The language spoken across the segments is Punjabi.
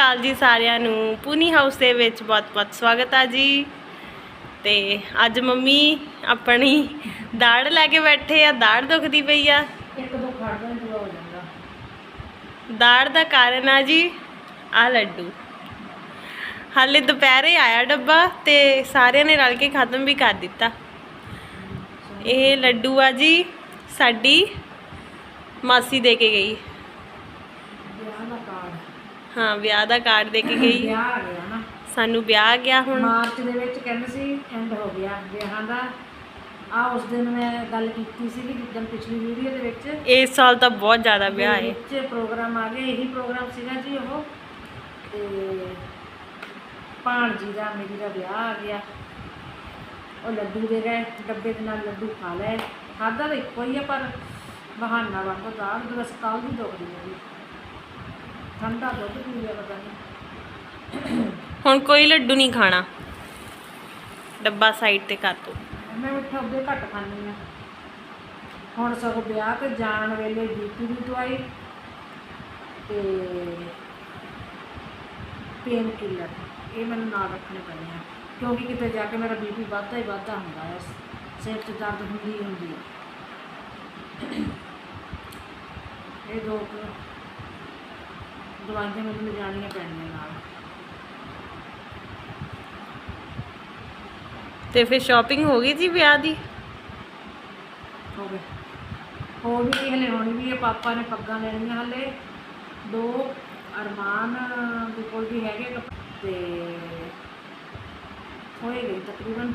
ਅਕਾਲ ਜੀ ਸਾਰਿਆਂ ਨੂੰ। ਪੂਨੀ ਹਾਊਸ ਦੇ ਵਿੱਚ ਬਹੁਤ-ਬਹੁਤ ਸਵਾਗਤ ਆ ਜੀ। ਤੇ ਅੱਜ ਮੰਮੀ ਆਪਣੀ ਦਾੜ ਲੈ ਕੇ ਬੈਠੇ ਆ। ਦਾੜ ਦੁਖਦੀ ਪਈ ਆ। ਇੱਕ ਦੋ ਖੜਦਾ ਹੀ ਹੋ ਜਾਂਦਾ। ਦਾੜ ਦਾ ਕਾਰਨ ਆ ਜੀ ਆ ਲੱਡੂ। ਹਾਲੇ ਦੁਪਹਿਰੇ ਆਇਆ ਡੱਬਾ ਤੇ ਸਾਰਿਆਂ ਨੇ ਰਲ ਕੇ ਖਤਮ ਵੀ ਕਰ ਦਿੱਤਾ। ਇਹ ਲੱਡੂ ਆ ਜੀ ਸਾਡੀ ਮਾਸੀ ਦੇ ਕੇ ਗਈ। ਹਾਂ ਵਿਆਹ ਦਾ ਕਾਰਡ ਦੇ ਕੇ ਗਈ। ਵਿਆਹ ਆ ਗਿਆ ਨਾ। ਸਾਨੂੰ ਵਿਆਹ ਗਿਆ ਹੁਣ। ਮਾਰਚ ਦੇ ਵਿੱਚ ਕਹਿੰਦੇ ਸੀ ਐਂਡ ਹੋ ਗਿਆ। ਵਿਆਹਾਂ ਦਾ। ਆ ਉਸ ਦਿਨ ਮੈਂ ਗੱਲ ਕੀਤੀ ਸੀ ਕਿ ਜਿੱਦਣ ਪਿਛਲੀ ਵੀਡੀਓ ਦੇ ਵਿੱਚ। ਇਸ ਸਾਲ ਤਾਂ ਬਹੁਤ ਜ਼ਿਆਦਾ ਵਿਆਹ ਹੈ ਵਿੱਚ ਪ੍ਰੋਗਰਾਮ ਆ ਗਏ ਇਹੀ ਪ੍ਰੋਗਰਾਮ ਸੀਗਾ ਜੀ ਉਹ। ਤੇ ਭਾਣਜੀ ਦਾ ਮੇਰੀ ਦਾ ਵਿਆਹ ਆ ਗਿਆ। ਉਹ ਲੱਡੂ ਦੇ ਗਏ ਡੱਬੇ ਦੇ ਨਾਲ ਲੱਡੂ ਖਾ ਲਏ। ਖਾਦਾ ਤਾਂ ਇੱਕੋ ਹੀ ਆ ਪਰ ਬਹਾਨਾ ਵਾਂਗੂ ਦਾਲ ਬਸ ਕੱਲ ਦੀ ਦੁਖਦੀ ਹੈ ਜੀ। ਠੰਡਾ ਦੁੱਧ ਪੀ ਲਿਆ ਪਤਾ ਨਹੀਂ ਹੁਣ ਕੋਈ ਲੱਡੂ ਨਹੀਂ ਖਾਣਾ। ਡੱਬਾ ਸਾਈਡ ਤੇ ਕਰ ਦੋ। ਮੈਂ ਮਿੱਠਾ ਉਹਦੇ ਘੱਟ ਖਾਂਦੀ ਆ ਹੁਣ ਸਗੋਂ ਵਿਆਹ ਤੇ ਜਾਣ ਵੇਲੇ ਬੀਪੀ ਦੀ ਦਵਾਈ ਤੇ ਪੇਨ ਕਿਲਰ ਇਹ ਮੈਨੂੰ ਨਾਲ ਰੱਖਣੇ ਪੈਣੇ ਆ। ਕਿਉਂਕਿ ਕਿਤੇ ਜਾ ਕੇ ਮੇਰਾ ਬੀਪੀ ਵੱਧਦਾ ਹੀ ਵੱਧਦਾ ਹੁੰਦਾ ਹੈ। ਸਿਰ 'ਚ ਦਰਦ ਹੁੰਦੀ ਹੁੰਦੀ ਹੈ। ਇਹ ਦੋ ਕੁ ਦਵਾਈਆਂ ਮੈਨੂੰ ਲਿਜਾਣੀਆਂ ਪੈਣੀਆਂ ਨਾਲ। ਤੇ ਫਿਰ ਸ਼ਾਪਿੰਗ ਹੋ ਗਈ ਜੀ ਵਿਆਹ ਦੀ? ਹੋ ਗਏ। ਹੋ ਵੀ ਗਈ ਹਲੇ ਹੋਣੀ ਵੀ ਹੈ ਪਾਪਾ ਨੇ ਪੱਗਾਂ ਲੈਣੀਆਂ ਹਲੇ। ਦੋ ਅਰਮਾਨ ਦੇ ਕੋਲ ਵੀ ਹੈਗੇ ਤੇ ਹੋਏ ਗਈ ਤਕਰੀਬਨ।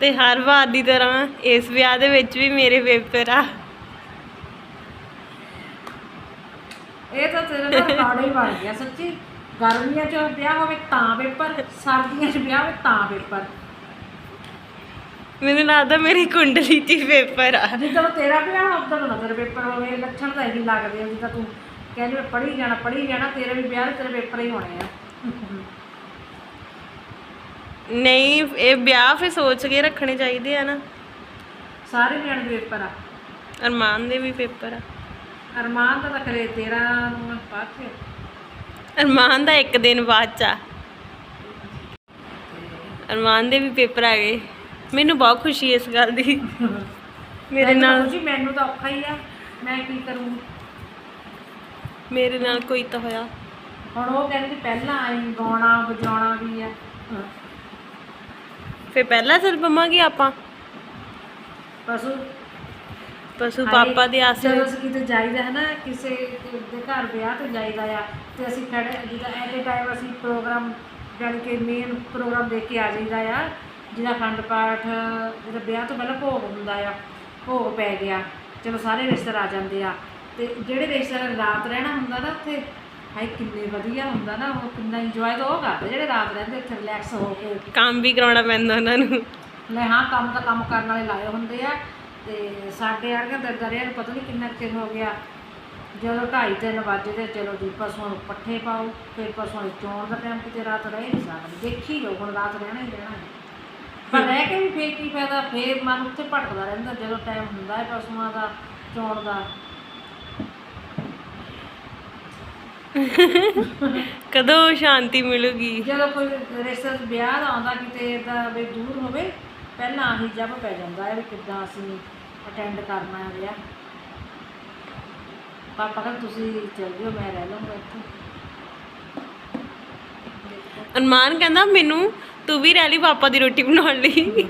ਤੇ ਹਰ ਵਾਰ ਦੀ ਤਰ੍ਹਾਂ ਇਸ ਵਿਆਹ ਦੇ ਵਿੱਚ ਵੀ ਮੇਰੇ ਪੇਪਰ ਆ ਇਹ ਤਾਂ ਤੇਰਾ ਨਾ ਰਿਕਾਰਡ ਹੀ ਬਣ ਗਿਆ ਸੱਚੀ। ਗਰਮੀਆਂ 'ਚ ਵਿਆਹ ਹੋਵੇ ਤਾਂ ਪੇਪਰ ਸਰਦੀਆਂ 'ਚ ਵਿਆਹ ਹੋਵੇ ਤਾਂ ਪੇਪਰ। ਮੈਨੂੰ ਲੱਗਦਾ ਮੇਰੀ ਕੁੰਡਲੀ 'ਚ ਹੀ ਪੇਪਰ ਆ। ਜਿੱਦਾਂ ਤੇਰਾ ਵਿਆਹ ਉਦੋਂ ਨਾ ਤੇਰੇ ਪੇਪਰ ਹੋਵੇ ਲੱਛਣ ਤਾਂ ਇਹੀ ਲੱਗਦੇ ਆ ਜਿੱਦਾਂ ਤੂੰ ਕਹਿੰਦੀ ਮੈਂ ਪੜ੍ਹੀ ਜਾਣਾ ਪੜ੍ਹੀ ਜਾਣਾ ਤੇਰੇ ਵੀ ਵਿਆਹ ਦੇ ਤੇਰੇ ਪੇਪਰ ਹੀ ਹੋਣੇ ਆ। ਨਹੀਂ ਇਹ ਵਿਆਹ ਫਿਰ ਸੋਚ ਕੇ ਰੱਖਣੇ ਚਾਹੀਦੇ ਆ ਨਾ। ਸਾਰੇ ਨਿਆਣੇ ਦੇ ਪੇਪਰ ਆ। ਅਰਮਾਨ ਦੇ ਵੀ ਪੇਪਰ ਆ। ਅਰਮਾਨ ਦਾ ਤਾਂ ਕਰੇ ਤੇਰਾ ਨੂੰ ਪਾਥੇ ਅਰਮਾਨ ਦਾ ਇੱਕ ਦਿਨ ਬਾਅਦ ਚ ਆ। ਅਰਮਾਨ ਦੇ ਵੀ ਪੇਪਰ ਆ ਗਏ। ਮੈਨੂੰ ਬਹੁਤ ਖੁਸ਼ੀ ਇਸ ਗੱਲ ਦੀ। ਮੇਰੇ ਨਾਲ ਜੀ ਮੈਨੂੰ ਤਾਂ ਔਖਾ ਹੀ ਆ। ਮੈਂ ਕੀ ਕਰੂੰ? ਮੇਰੇ ਨਾਲ ਕੋਈ ਤਾਂ ਹੋਇਆ। ਹੁਣ ਉਹ ਕਹਿੰਦੀ ਪਹਿਲਾਂ ਆਈ ਗਾਉਣਾ ਵਜਾਉਣਾ ਵੀ ਆ। ਫਿਰ ਪਹਿਲਾ ਸਿਰ ਪਵਾਂਗੇ ਆਪਾਂ? ਪਸ਼ੂ ਪਸ਼ੂ ਪਾਪਾ ਦੇ ਆਸਰੇ ਜਦੋਂ ਅਸੀਂ ਕਿਤੇ ਜਾਈਦਾ ਹੈ ਨਾ ਕਿਸੇ ਦੇ ਘਰ ਵਿਆਹ ਤੇ ਜਾਈਦਾ ਆ ਤੇ ਅਸੀਂ ਖੜੇ ਜਿੱਦਾਂ ਐਟ ਟਾਈਮ ਅਸੀਂ ਪ੍ਰੋਗਰਾਮ ਜਾਣੀ ਕਿ ਮੇਨ ਪ੍ਰੋਗਰਾਮ ਦੇਖ ਕੇ ਆ ਜਾਈਦਾ ਆ ਜਿਹਦਾ ਖੰਡ ਪਾਠ ਜਿਹਦਾ ਵਿਆਹ ਤੋਂ ਪਹਿਲਾਂ ਭੋਗ ਹੁੰਦਾ ਆ ਭੋਗ ਪੈ ਗਿਆ ਚਲੋ ਸਾਰੇ ਰਿਸ਼ਤੇਦਾਰ ਆ ਜਾਂਦੇ ਆ ਤੇ ਜਿਹੜੇ ਰਿਸ਼ਤੇਦਾਰ ਰਾਤ ਰਹਿਣਾ ਹੁੰਦਾ ਨਾ ਉੱਥੇ ਹਾਈ ਕਿੰਨੇ ਵਧੀਆ ਹੁੰਦਾ ਨਾ ਉਹ ਕਿੰਨਾ ਇੰਜੋਏ ਤਾਂ ਉਹ ਕਰਦੇ ਜਿਹੜੇ ਰਾਤ ਰਹਿੰਦੇ ਉੱਥੇ ਰਿਲੈਕਸ ਹੋ ਕੇ। ਕੰਮ ਵੀ ਕਰਾਉਣਾ ਪੈਂਦਾ ਉਹਨਾਂ ਨੂੰ। ਲੈ ਹਾਂ ਕੰਮ ਤਾਂ ਕੰਮ ਕਰਨ ਵਾਲੇ ਲਾਏ ਹੁੰਦੇ ਆ ਤੇ ਸਾਡੇ ਵਰਗੇ ਦਰਦਰਿਆਂ ਨੂੰ ਪਤਾ ਨਹੀਂ ਕਿੰਨਾ ਚਿਰ ਹੋ ਗਿਆ। ਜਦੋਂ ਢਾਈ ਤਿੰਨ ਵਜੇ ਤੇ ਚਲੋ ਜੀ ਪਸ਼ੂਆਂ ਨੂੰ ਪੱਠੇ ਪਾਓ ਫਿਰ ਪਸ਼ੂਆਂ ਨੂੰ ਚੋਣ ਦਾ ਟਾਈਮ ਕਿਤੇ ਰਾਤ ਰਹਿ ਨਹੀਂ ਸਕਦੇ। ਦੇਖੀ ਲਓ ਹੁਣ ਰਾਤ ਰਹਿਣਾ ਹੀ ਰਹਿਣਾ ਹੈ। ਪਰ ਰਹਿ ਕੇ ਵੀ ਫੇਰ ਕੀ ਫਾਇਦਾ? ਫੇਰ ਮਨ ਉੱਥੇ ਭਟਕਦਾ ਰਹਿੰਦਾ ਜਦੋਂ ਟਾਈਮ ਹੁੰਦਾ ਹੈ ਪਸ਼ੂਆਂ ਦਾ ਚੋਣ ਦਾ। ਕਦੋਂ ਸ਼ਾਂਤੀ ਮਿਲੂਗੀ? ਜਦੋਂ ਕੋਈ ਰਿਸ਼ਤੇ ਵਿਆਹ ਦਾ ਆਉਂਦਾ ਕਿਤੇ ਦਾ ਵੀ ਦੂਰ ਹੋਵੇ ਪਹਿਲਾਂ ਆਹੀ ਜੱਬ ਪੈ ਜਾਂਦਾ ਹੈ ਵੀ ਕਿੱਦਾਂ ਅਸੀਂ ਅਟੈਂਡ ਕਰਨਾ ਹੈ ਵਿਆਹ। ਪਾਪਾ ਕਹਿੰਦੇ ਤੁਸੀਂ ਚੱਲ ਜਿਓ ਮੈਂ ਰਹਿ ਲਵਾਂਗਾ ਇੱਥੇ। ਅਰਮਾਨ ਕਹਿੰਦਾ ਮੈਨੂੰ ਤੂੰ ਵੀ ਰਹਿ ਲਈ ਪਾਪਾ ਦੀ ਰੋਟੀ ਬਣਾਉਣ ਲਈ।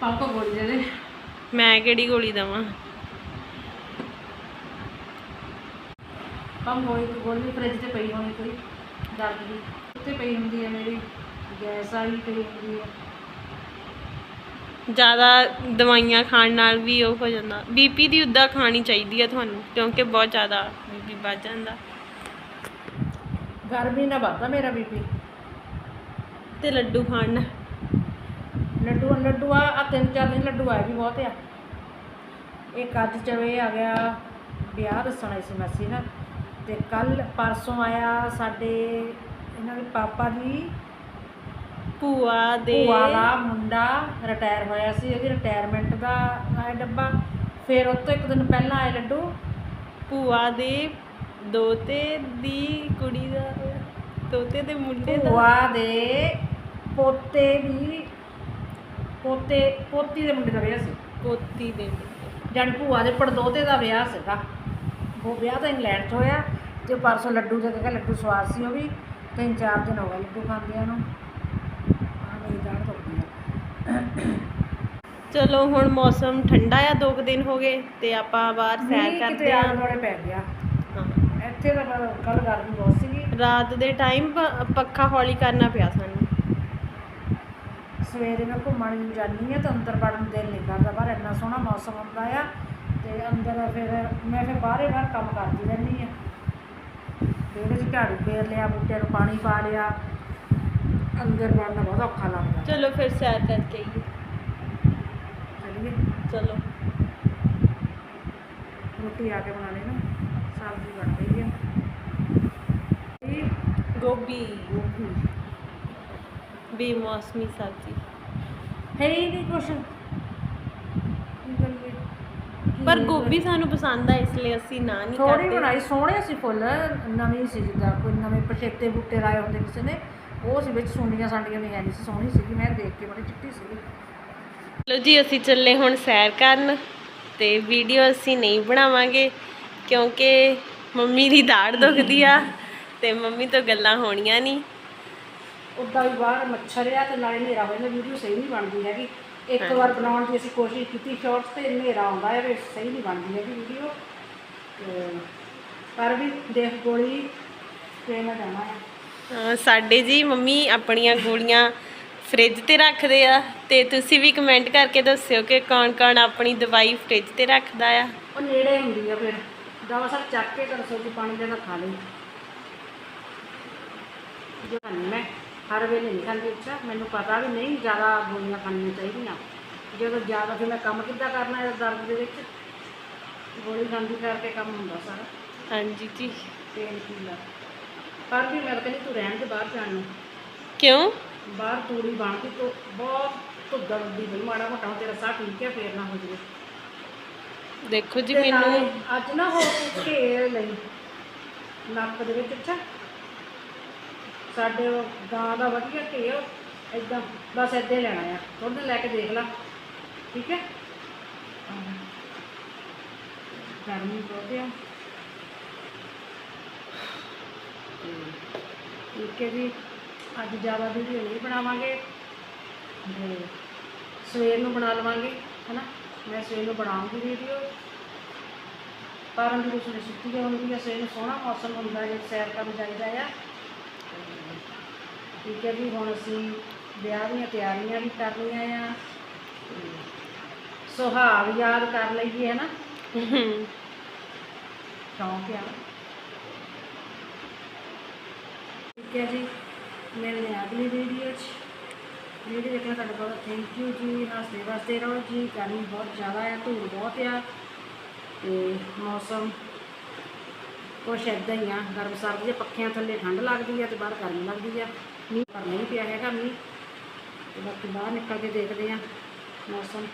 ਪਾਪਾ ਗੋਲੀ ਦੇ ਮੈਂ ਕਿਹੜੀ ਗੋਲੀ ਦਵਾਂ? ਪਾਪਾ ਗੋਲੀ ਗੋਲੀ ਫ੍ਰਿਜ ਤੇ ਪਈ ਹੋਣੀ ਕੋਈ ਦਰਦ ਦੀ। ਉੱਤੇ ਪਈ ਹੁੰਦੀ ਹੈ ਮੇਰੀ ਗੈਸ ਵਾਲੀ ਪਈ ਹੁੰਦੀ ਹੈ। ਜ਼ਿਆਦਾ ਦਵਾਈਆਂ ਖਾਣ ਨਾਲ ਵੀ ਉਹ ਹੋ ਜਾਂਦਾ। ਬੀਪੀ ਦੀ ਉੱਦਾਂ ਖਾਣੀ ਚਾਹੀਦੀ ਹੈ ਤੁਹਾਨੂੰ ਕਿਉਂਕਿ ਬਹੁਤ ਜ਼ਿਆਦਾ ਬੀਪੀ ਵੱਧ ਜਾਂਦਾ। ਗਰਮੀ ਨਾਲ ਵੱਧਦਾ ਮੇਰਾ ਬੀਪੀ ਤੇ ਲੱਡੂ ਖਾਣ ਨਾਲ। ਲੱਡੂ ਲੱਡੂ ਆ ਆਹ ਤਿੰਨ ਚਾਰ ਦਿਨ ਲੱਡੂ ਆਏ ਵੀ ਬਹੁਤ ਆ। ਇੱਕ ਅੱਜ ਚਵੇ ਆ ਗਿਆ ਵਿਆਹ ਦੱਸਣ ਸੀ ਮਾਸੀ ਨਾ ਤੇ ਕੱਲ ਪਰਸੋਂ ਆਇਆ ਸਾਡੇ ਇਹਨਾਂ ਦੇ ਪਾਪਾ ਦੀ ਭੂਆ ਦੇ ਭੂਆ ਦਾ ਮੁੰਡਾ ਰਿਟਾਇਰ ਹੋਇਆ ਸੀ ਉਹਦੀ ਰਿਟਾਇਰਮੈਂਟ ਦਾ ਆਇਆ ਡੱਬਾ। ਫਿਰ ਉਹ ਤੋਂ ਇੱਕ ਦਿਨ ਪਹਿਲਾਂ ਆਏ ਲੱਡੂ। ਭੂਆ ਦੇ ਦੋਤੇ ਦੀ ਕੁੜੀ ਦਾ ਦੋਤੇ ਦੇ ਮੁੰਡੇ ਦਾ। ਭੂਆ ਦੇ ਪੋਤੇ ਦੀ ਪੋਤੇ ਪੋਤੀ ਦੇ ਮੁੰਡੇ ਦਾ ਵਿਆਹ ਸੀ। ਪੋਤੀ ਦੇ ਮੁੰਡੇ। ਜਾਣੀ ਭੂਆ ਦੇ ਪੜਦੋਤੇ ਦਾ ਵਿਆਹ ਸੀਗਾ। ਉਹ ਵਿਆਹ ਤਾਂ ਇੰਗਲੈਂਡ 'ਚ ਹੋਇਆ ਤੇ ਪਰਸੋਂ ਲੱਡੂ ਦੇ ਕੇ ਲੱਡੂ ਸਵਾਦ ਸੀ ਉਹ ਵੀ ਤਿੰਨ ਚਾਰ ਦਿਨ ਹੋ ਗਏ ਲੱਡੂ ਖਾਂਦਿਆਂ ਨੂੰ। ਆ ਮੇਰੀ ਦਾੜ ਦੁਖਦੀ ਆ ਚਲੋ ਹੁਣ ਮੌਸਮ ਠੰਡਾ ਆ ਦੋ ਕੁ ਦਿਨ ਹੋ ਗਏ ਤੇ ਆਪਾਂ ਬਾਹਰ ਸੈਰ ਕਰਦੇ ਆ। ਦੁਆਲੇ ਪੈ ਗਿਆ। ਇੱਥੇ ਤਾਂ ਕੱਲ ਗਰਮੀ ਬਹੁਤ ਸੀਗੀ। ਰਾਤ ਦੇ ਟਾਈਮ ਪੱਖਾ ਹੌਲੀ ਕਰਨਾ ਪਿਆ ਸਾਨੂੰ। ਸਵੇਰੇ ਮੈਂ ਘੁੰਮਣ ਜਾਂਦੀ ਆ ਤਾਂ ਅੰਦਰ ਵੜਨ ਦਿਲ ਨਹੀਂ ਕਰਦਾ ਬਾਹਰ ਇੰਨਾ ਸੋਹਣਾ ਮੌਸਮ ਹੁੰਦਾ ਆ। ਤੇ ਅੰਦਰ ਫਿਰ ਮੈਂ ਫਿਰ ਬਾਹਰੇ ਬਾਹਰ ਕੰਮ ਕਰਦੀ ਰਹਿੰਦੀ ਆ ਵਿਹੜੇ 'ਚ ਝਾੜੂ ਫੇਰ ਲਿਆ ਬੂਟਿਆਂ ਨੂੰ ਪਾਣੀ ਪਾ ਲਿਆ। ਅੰਦਰ ਵੜਨਾ ਬਹੁਤ ਔਖਾ ਲੱਗਦਾ। ਚਲੋ ਫਿਰ ਸੈਰ ਕਰਕੇ ਆਈਏ। ਚਲੀਏ। ਚਲੋ। ਰੋਟੀ ਆ ਕੇ ਬਣਾ ਨਾ ਸਬਜ਼ੀ ਬਣ ਗਈ ਆ। ਇਹ ਗੋਭੀ ਗੋਭੀ। ਬੇਮੌਸਮੀ ਸਬਜ਼ੀ। ਹੈ ਹੀ ਨਹੀਂ ਕੁਛ। ਪਰ? ਗੋਭੀ ਸਾਨੂੰ ਪਸੰਦ ਆ ਇਸ ਲਈ ਅਸੀਂ ਨਾ ਨਹੀਂ ਥੋੜੀ ਕਰਦੇ। ਬਣਾਈ ਸੋਹਣੇ ਸੀ ਫੁੱਲ ਨਵੀਂ ਸੀ ਜਿੱਦਾਂ ਕੋਈ ਨਵੇਂ ਪਛੇਤੇ ਬੂਟੇ ਲਾਏ ਹੁੰਦੇ ਕਿਸੇ ਨੇ ਉਹ ਸੀ ਵਿੱਚ ਸੁੰਡੀਆਂ ਸਾਂਡੀਆਂ ਵੀ ਹੈ ਨਹੀਂ ਸੀ ਸੋਹਣੀ ਸੀਗੀ ਮੈਂ ਦੇਖ ਕੇ ਬੜੀ ਚਿੱਟੀ ਸੀਗੀ। ਚਲੋ ਜੀ ਅਸੀਂ ਚੱਲੇ ਹੁਣ ਸੈਰ ਕਰਨ ਤੇ ਵੀਡੀਓ ਅਸੀਂ ਨਹੀਂ ਬਣਾਵਾਂਗੇ ਕਿਉਂਕਿ ਮੰਮੀ ਦੀ ਦਾੜ ਦੁਖਦੀ ਆ ਤੇ ਮੰਮੀ ਤੋਂ ਗੱਲਾਂ ਹੋਣੀਆਂ ਨਹੀਂ। ਉੱਦਾਂ ਵੀ ਬਾਹਰ ਮੱਛਰ ਆ ਤੇ ਨਾਲੇ ਹਨੇਰਾ ਹੋ ਜਾਂਦਾ ਵੀਡੀਓ ਸਹੀ ਨਹੀਂ ਬਣਦੀ ਹੈਗੀ। ਇੱਕ ਵਾਰ ਬਣਾਉਣ ਦੀ ਅਸੀਂ ਕੋਸ਼ਿਸ਼ ਕੀਤੀ ਸ਼ਾਰਟਸ ਤੇ ਹਨੇਰਾ ਆਉਂਦਾ ਹੈ ਵੀ ਸਹੀ ਨਹੀਂ ਬਣਦੀ ਹੈਗੀ ਵੀਡੀਓ ਪਰ ਵੀ ਦੇਖ ਗੋਲੀ ਤੇ ਮੈਂ ਜਾਣਾ ਹੈ। ਅਹ ਸਾਡੇ ਜੀ ਮੰਮੀ ਆਪਣੀਆਂ ਗੋਲੀਆਂ ਫ੍ਰਿਜ ਤੇ ਰੱਖਦੇ ਆ ਤੇ ਤੁਸੀਂ ਵੀ ਕਮੈਂਟ ਕਰਕੇ ਦੱਸਿਓ ਕਿ ਕੌਣ ਕੌਣ ਆਪਣੀ ਦਵਾਈ ਫ੍ਰਿਜ ਤੇ ਰੱਖਦਾ ਆ। ਉਹ ਨੇੜੇ ਹੁੰਦੀ ਆ ਫਿਰ। ਦਵਾ ਸਭ ਚੱਕ ਕੇ ਤਾਂ ਰਸੋਈ 'ਚ ਪਾਣੀ ਦੇ ਨਾਲ ਖਾ ਲਈ। ਜੋ ਮੈਂ। ਹਰ ਵੇਲੇ ਨਹੀਂ ਖਾਂਦੀ ਅੱਛਾ ਮੈਨੂੰ ਪਤਾ ਵੀ ਨਹੀਂ ਜ਼ਿਆਦਾ ਗੋਲੀਆਂ ਖਾਣੀਆਂ ਚਾਹੀਦੀਆਂ। ਜਦੋਂ ਜ਼ਿਆਦਾ ਫਿਰ ਮੈਂ ਕੰਮ ਕਿੱਦਾਂ ਕਰਨਾ ਹੈ ਦਰਦ ਦੇ ਵਿੱਚ? ਗੋਲੀ ਖਾਂਦੀ ਕਰਕੇ ਕੰਮ ਹੁੰਦਾ ਸਾਰਾ। ਹਾਂਜੀ ਜੀ। ਪੇਨ ਕਿਲਰ ਪਰ ਵੀ ਮੈਂ ਕਹਿੰਦੀ ਤੂੰ ਰਹਿਣ ਦੇ ਬਾਹਰ ਜਾਣ ਨੂੰ। ਕਿਉਂ? ਬਾਹਰ ਤੂੜੀ ਬਣਦੀ ਤੋਂ ਬਹੁਤ ਧੁੱਦਾ ਉੱਡੀ ਬਈ ਮਾੜਾ ਮੋਟਾ ਤੇਰਾ ਸਾਹ ਠੀਕ ਹੈ ਫੇਰ ਨਾ ਹੋ ਜਾਵੇ। ਦੇਖੋ ਜੀ ਮੈਨੂੰ ਅੱਜ ਨਾ ਹੋ ਘੇਰ ਲਈ। ਨੱਕ ਦੇ ਵਿੱਚ ਅੱਛਾ। ਸਾਡੇ ਉਹ ਗਾਂ ਦਾ ਵਧੀਆ ਘੇਰ ਏਦਾਂ ਬਸ ਏਦਾਂ ਹੀ ਲੈਣਾ ਆ। ਥੋੜਾ ਜਿਹਾ ਲੈ ਕੇ ਦੇਖ ਲੈ। ਠੀਕ ਹੈ? ਆਹ। ਗਰਮੀ ਬਹੁਤ ਆ। ਤੇ ਠੀਕ ਹੈ ਜੀ। ਅੱਜ ਜ਼ਿਆਦਾ ਵੀਡੀਓ ਨਹੀਂ ਬਣਾਵਾਂਗੇ। ਤੇ ਸਵੇਰ ਨੂੰ ਬਣਾ ਲਵਾਂਗੇ, ਹਨਾ? ਮੈਂ ਸਵੇਰ ਨੂੰ ਬਣਾਉਂਗੀ ਵੀਡੀਓ ਕਾਰਨ ਦੀ ਕੁਛ ਨਹੀਂ ਸੁੱਤੀ ਹੁੰਦੀ ਹੈ ਸਵੇਰ ਨੂੰ ਸੋਹਣਾ ਮੌਸਮ ਹੁੰਦਾ ਹੈ ਸੈਰ ਕਰਨ ਜਾਈਦਾ ਆ। ਠੀਕ ਹੈ ਜੀ, ਹੁਣ ਅਸੀਂ ਵਿਆਹ ਦੀਆਂ ਤਿਆਰੀਆਂ ਵੀ ਕਰ ਆ। ਸੁਹਾਗ ਯਾਦ ਕਰ ਲਈਏ, ਹੈ ਨਾ? ਸ਼ੌਂਕ ਆ। ਠੀਕ ਹੈ ਜੀ, ਮਿਲਦੇ ਹਾਂ ਅਗਲੀ ਵੀਡੀਓ 'ਚ। ਵੀਡੀਓ ਦੇਖਣ ਤੁਹਾਡਾ ਬਹੁਤ ਥੈਂਕ ਯੂ ਜੀ ਹੱਸਦੇ ਵਸਦੇ ਰਹੋ ਜੀ, ਗਰਮੀ ਬਹੁਤ ਜ਼ਿਆਦਾ ਆ, ਧੂੜ ਬਹੁਤ ਆ। ਤੇ ਮੌਸਮ ਕੁਛ ਇੱਦਾਂ ਹੀ ਆ, ਗਰਮ ਸਰਦ ਦੇ ਪੱਖਿਆਂ ਥੱਲੇ ਠੰਡ ਲੱਗਦੀ ਆ ਤੇ ਬਾਹਰ ਗਰਮੀ ਲੱਗਦੀ ਆ। ਮੀਂਹ ਪਰ ਨਹੀਂ ਪਿਆ ਹੈਗਾ ਮੀਂਹ। ਤੇ ਬਾਕੀ ਬਾਹਰ ਨਿਕਲ ਕੇ ਦੇਖਦੇ ਆ ਮੌਸਮ।